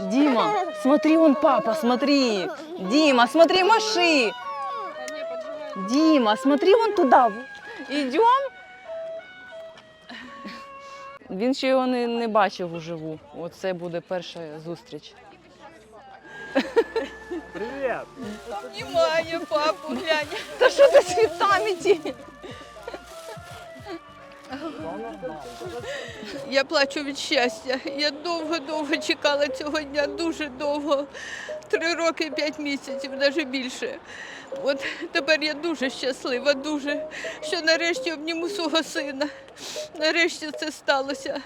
Дима, смотри, он папа, смотри. Дима, смотри, маши. Дима, смотри вон туда. Ідем. Він ще його не, не бачив уживу. Оце буде перша зустріч. Привет! Обнімає папу, глянь. Та що ти цвітами ті? Я плачу від щастя. Я довго-довго чекала цього дня, дуже довго. Три роки п'ять місяців, навіть більше. От тепер я дуже щаслива, дуже, що нарешті обніму свого сина. Нарешті це сталося.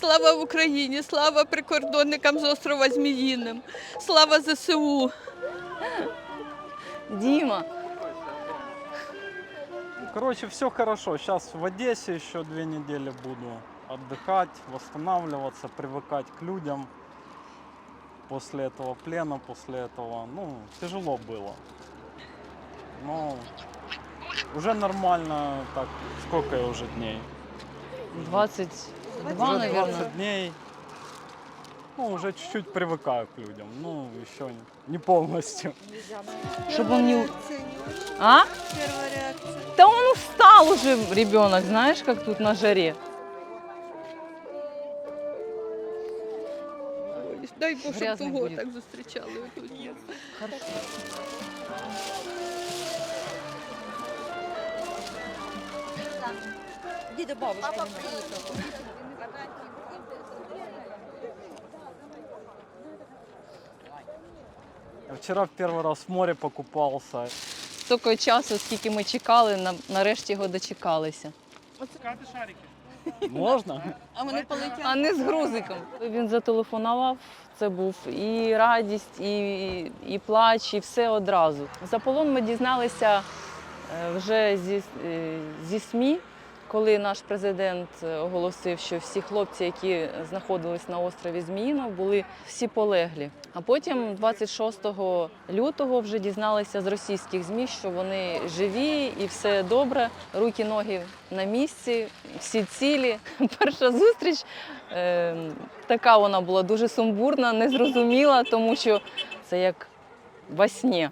Слава Україні, слава прикордонникам з острова Зміїним, слава ЗСУ. Діма, Короче, все хорошо. Сейчас в Одессе еще две недели буду отдыхать, восстанавливаться, привыкать к людям. После этого плена, после этого, ну, тяжело было. Но уже нормально, так, сколько я уже дней? 22, уже наверное. 20 дней. Ну, уже чуть-чуть привыкаю к людям. Ну, еще не, не полностью. Чтобы он не... А? Да он устал уже, ребенок, знаешь, как тут на жаре. Дай Грязний того буде. так зустрічали. отут. Иди до бабушки. Папа приехал. Я Вчера в первый раз в море покупался. Стільки часу, скільки ми чекали, на- нарешті його дочекалися. Можно? А вони полетять. А не з грузиком. Він зателефонував, це був і радість, і, і плач, і все одразу. За полон ми дізналися е, вже зі, е, зі СМІ, коли наш президент е, оголосив, що всі хлопці, які знаходились на острові Зміїно, були всі полеглі. А потім, 26 лютого, вже дізналися з російських ЗМІ, що вони живі і все добре. Руки, ноги на місці, всі цілі. Перша зустріч е, така вона була дуже сумбурна, незрозуміла, тому що це як во сні.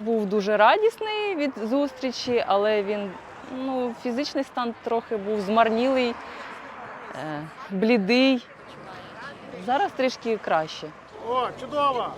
Був дуже радісний від зустрічі, але він ну, фізичний стан трохи був змарнілий, е, блідий. Зараз трішки краще. О, чудово!